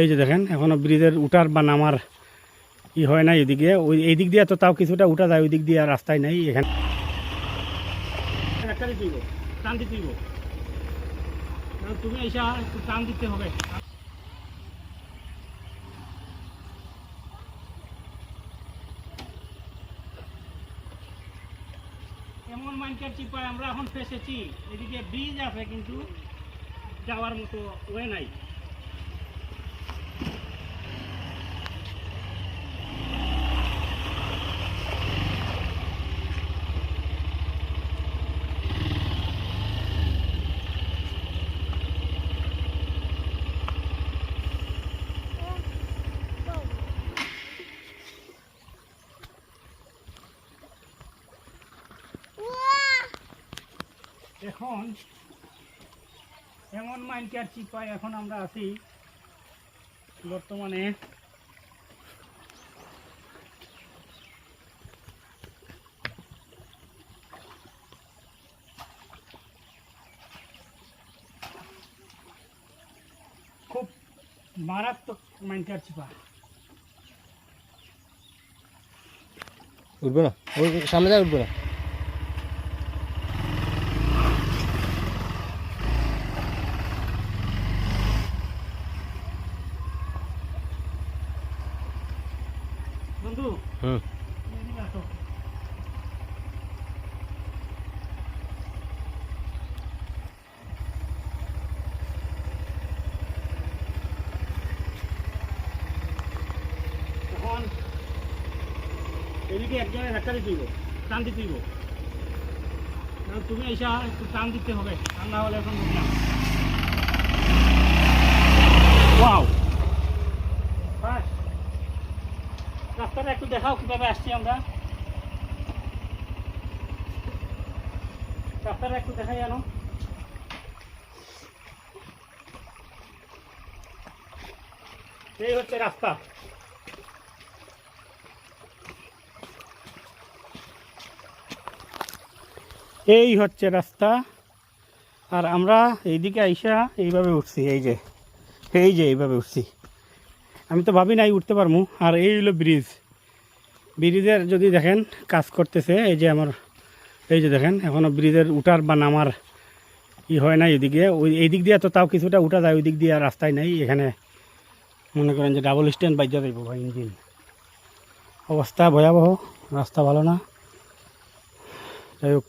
এই যে দেখেন, এখনও ব্রিজের উঠার বা নামার ই হয় না এদিকে ওই এই দিক দিয়ে তো তাও কিছুটা উঠা যায় ওই দিক দিয়ে রাস্তায় নাই, এখানে। টান তুমি একটু টান দিতে হবে। এমন মাইনকার চিপায় আমরা এখন ফেসেছি। এদিকে ব্রিজ আছে, কিন্তু যাওয়ার মতো ওয়ে নাই। এখন, এমন মাইনকার চিপায় এখন আমরা আছি, বর্তমানে। খুব মারাত্মক মাইনকার চিপা উঠবে না? সামনে যায় উঠবে না। বন্ধু? হুম। এদিকে এদিকে একজনের ধাক্কা দিতে টান দিতে তুমি এসা একটু টান দিতে হবে আর না হলে এখন বুঝলাম। রাস্তাটা একটু দেখাও কীভাবে আসছি আমরা। রাস্তাটা একটু দেখাই জানো এই হচ্ছে রাস্তা। এই হচ্ছে রাস্তা। আর আমরা এইদিকে আইসা এইভাবে উঠছি, এই যে এই যে এইভাবে উঠছি। আমি তো ভাবি নাই উঠতে পারব আর এই হলো ব্রিজ। ব্রিজের যদি দেখেন, কাজ করতেছে, এই যে আমার, এই যে দেখেন এখনও ব্রিজের উঠার বা নামার ই হয় না এদিকে। ওই, এই দিক দিয়ে তো তাও কিছুটা উঠা যায়, ওই দিক দিয়ে আর রাস্তায় নাই। এখানে মনে করেন যে ডাবল স্ট্যান্ড বাইজা যাইব ভাই, ইঞ্জিন। অবস্থা ভয়াবহ, রাস্তা ভালো না। যাই হোক।